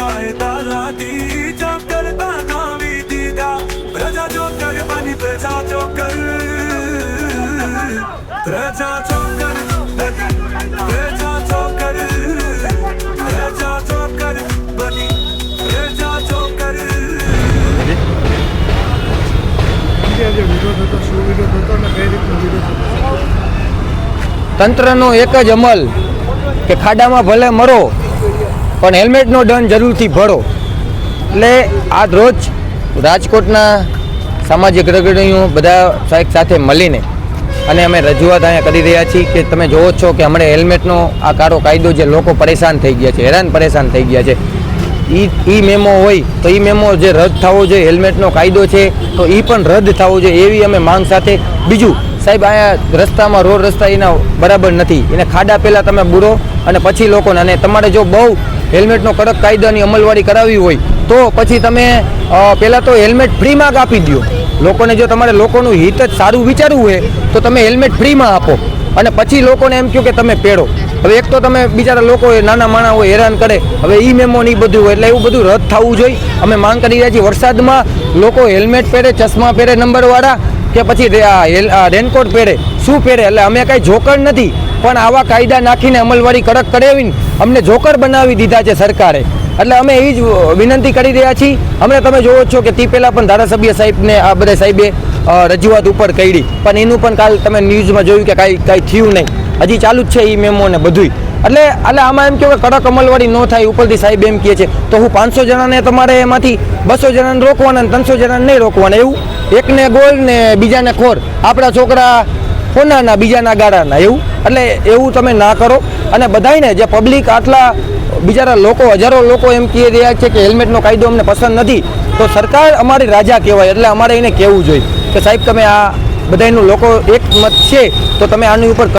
કાયદા રાતી જાપ કરતા પ્રજા ચોકર બની પ્રજા ચોકર પ્રજા ચોકર પ્રજા ચોકર પ્રજા ચોકર તંત્રનો એક જ અમલ કે ખાડામાં ભલે મરો પણ હેલ્મેટનો દંડ જરૂરથી ભરો. એટલે આજ રોજ રાજકોટના સામાજિક અગ્રણીઓ બધા સાહેબ સાથે મળીને અને અમે રજૂઆત અહીંયા કરી રહ્યા છીએ કે તમે જોવો છો કે હમણાં હેલ્મેટનો આ કાળો કાયદો જે લોકો પરેશાન થઈ ગયા છે, હેરાન પરેશાન થઈ ગયા છે. એ ઈ મેમો હોય તો એ મેમો જે રદ થવો જોઈએ, હેલ્મેટનો કાયદો છે તો એ પણ રદ થવો જોઈએ એવી અમે માંગ સાથે બીજું સાહેબ અહીંયા રસ્તામાં રોડ રસ્તા એના બરાબર નથી. એને ખાડા પહેલાં તમે બુરો અને પછી લોકોને અને તમારે જો બહુ હેલ્મેટનો કડક કાયદાની અમલવારી કરાવવી હોય, તો પછી તમે પહેલાં તો હેલ્મેટ ફ્રીમાં જ આપી દો લોકોને જો તમારે લોકોનું હિત જ સારું વિચારવું હોય, તો તમે હેલ્મેટ ફ્રીમાં આપો. અને પછી લોકોને એમ કહો કે તમે પહેરો. હવે એક તો તમે બિચારા લોકો નાના માણા હોય હેરાન કરે, હવે ઈ મેમો ને બધું હોય, એટલે એવું બધું રદ થવું જોઈએ. અમે માંગ કરી રહ્યા છીએ વરસાદમાં લોકો હેલ્મેટ પહેરે, ચશ્મા પહેરે, નંબરવાળા, કે પછી રેનકોટ પહેરે. શું પહેરે? એટલે અમે કાંઈ જોકર નથી. પણ આવા કાયદા નાખીને અમલવારી કડક કરાવીને અમને જોકર બનાવી દીધા છે સરકારે. એટલે અમે એ જ વિનંતી કરી રહ્યા છીએ. અમને તમે જોવો છો કે તે પહેલાં પણ ધારાસભ્ય સાહેબને આ બધા સાહેબે રજૂઆત ઉપર કરી. પણ એનું પણ કાલ તમે ન્યૂઝમાં જોયું કે કાંઈ કાંઈ થયું નહીં. હજી ચાલુ જ છે એ મેમો ને બધુંય. એટલે એટલે આમાં એમ કહેવાય કડક અમલવારી ન થાય ઉપરથી સાહેબ એમ કહે છે. તો હું પાંચસો જણાને તમારે એમાંથી બસો જણાને રોકવાના ત્રણસો જણાને નહીં રોકવાના એવું? એકને ગોલ ને બીજાને ખોર. આપણા છોકરા હોનાના, બીજાના ગાળાના, એવું? એટલે એવું તમે ના કરો. અને બધાયને જે પબ્લિક આટલા બિચારા લોકો, હજારો લોકો એમ કહી રહ્યા છે કે હેલ્મેટનો કાયદો અમને પસંદ નથી, તો સરકાર અમારી રાજા કહેવાય, એટલે અમારે એને કહેવું જોઈએ કે સાહેબ, તમે આ બધાયનું લોકો એક મત છે, તો તમે આની ઉપર